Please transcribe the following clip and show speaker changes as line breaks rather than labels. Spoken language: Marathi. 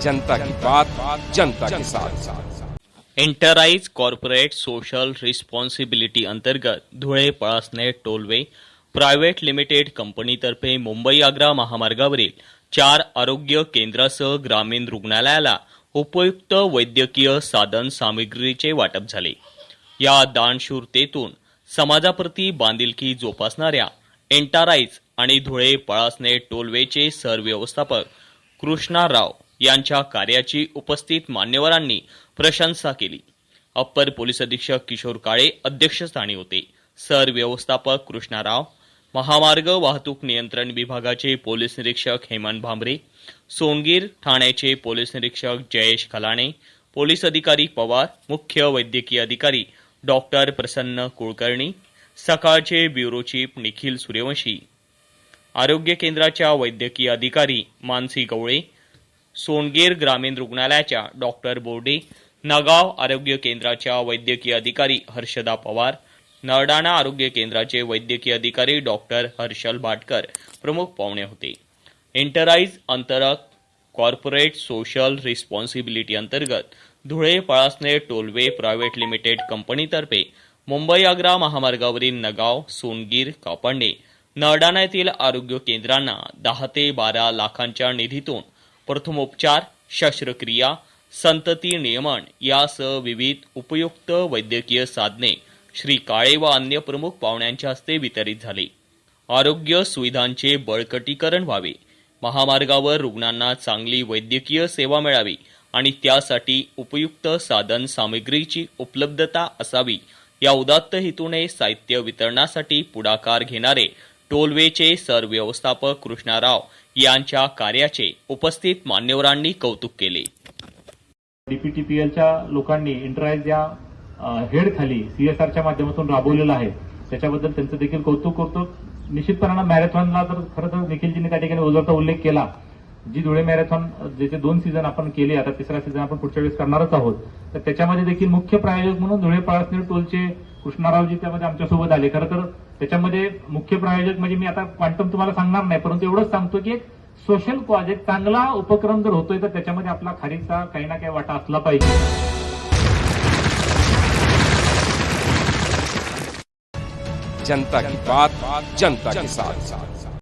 जनता की बात जनता के साथ।
एंटरप्राइज कॉर्पोरेट सोशल रिस्पॉन्सिबिलिटी अंतर्गत Dhule Palasne tollway private limited कंपनीतर्फे मुंबई आग्रा महामार्गावरील चार आरोग्य केंद्रासह ग्रामीण रुग्णालयाला उपयुक्त वैद्यकीय साधन सामग्रीचे वाटप झाले. या दानशूरतेतून समाजाप्रती बांधिलकी जोपासणाऱ्या एंटाराईज आणि धुळे पळासने टोलवेचे सरव्यवस्थापक कृष्णा राव यांच्या कार्याची उपस्थित मान्यवरांनी प्रशंसा केली. अप्पर पोलीस अधीक्षक किशोर काळे अध्यक्षस्थानी होते. सर व्यवस्थापक कृष्णाराव महामार्ग वाहतूक नियंत्रण विभागाचे पोलीस निरीक्षक हेमंत भांबरे सोनगीर ठाण्याचे पोलीस निरीक्षक जयेश खलाणे पोलीस अधिकारी पवार मुख्य वैद्यकीय अधिकारी डॉक्टर प्रसन्न कुलकर्णी सकाळचे ब्युरो चीफ निखिल सूर्यवंशी आरोग्य केंद्राच्या वैद्यकीय अधिकारी मानसी गवळे सोनगीर ग्रामीण रुग्णालयाच्या डॉक्टर बोर्डे नगाव आरोग्य केंद्राच्या वैद्यकीय अधिकारी हर्षदा पवार नरडाणा आरोग्य केंद्राचे वैद्यकीय अधिकारी डॉक्टर हर्षल भाटकर प्रमुख पाहुणे होते. एंटराइज अंतरक कॉर्पोरेट सोशल रिस्पॉन्सिबिलिटी अंतर्गत Dhule Palasne tollway private limited कंपनीतर्फे मुंबई आग्रा महामार्गावरील नगाव सोनगीर कापडणे नरडाणा येथील आरोग्य केंद्रांना दहा ते बारा लाखांच्या निधीतून प्रथमोपचार शस्त्रक्रिया संतती नियमन यासह विविध उपयुक्त वैद्यकीय साधने श्री काळे व अन्य प्रमुख पाहुण्यांच्या हस्ते वितरित झाले. आरोग्य सुविधांचे बळकटीकरण व्हावे. महामार्गावर रुग्णांना चांगली वैद्यकीय सेवा मिळावी आणि त्यासाठी उपयुक्त साधन सामग्रीची उपलब्धता असावी. या उदात्त हेतूने साहित्य वितरणासाठी पुढाकार घेणारे टोलवेचे सरव्यवस्थापक कृष्णाराव यांच्या कार्याचे उपस्थित मान्यवरांनी कौतुक केले.
डीपीटीपीएलच्या लोकांनी इंटराइज या हेड खाली सीएसआरच्या माध्यमातून राबवलेलं आहे. त्याच्याबद्दल त्यांचं देखील कौतुक करतो. निश्चितपणानं मॅरेथॉनला तर खरं तर निखिलजींनी त्या ठिकाणी ओझरचा उल्लेख केला. जी धुळे मॅरेथॉन ज्याचे दोन सीझन आपण केले आता तिसरा सीझन आपण पुढच्या वेळेस करणारच आहोत. तर त्याच्यामध्ये देखील मुख्य प्रायोजक म्हणून धुळे पाळसनेर टोलचे कृष्णारावजी त्यामध्ये आमच्यासोबत आले. खरं तर त्याच्यामध्ये मुख्य प्रायोजक म्हणजे मी आता क्वांटम तुम्हाला सांगणार नाही परंतु एवढंच सांगतो की एक सोशल कॉज एक चांगला उपक्रम जर होतोय तर त्याच्यामध्ये आपला खारीचा काही ना काही वाटा असला पाहिजे.
जनता की बात जनता के साथ.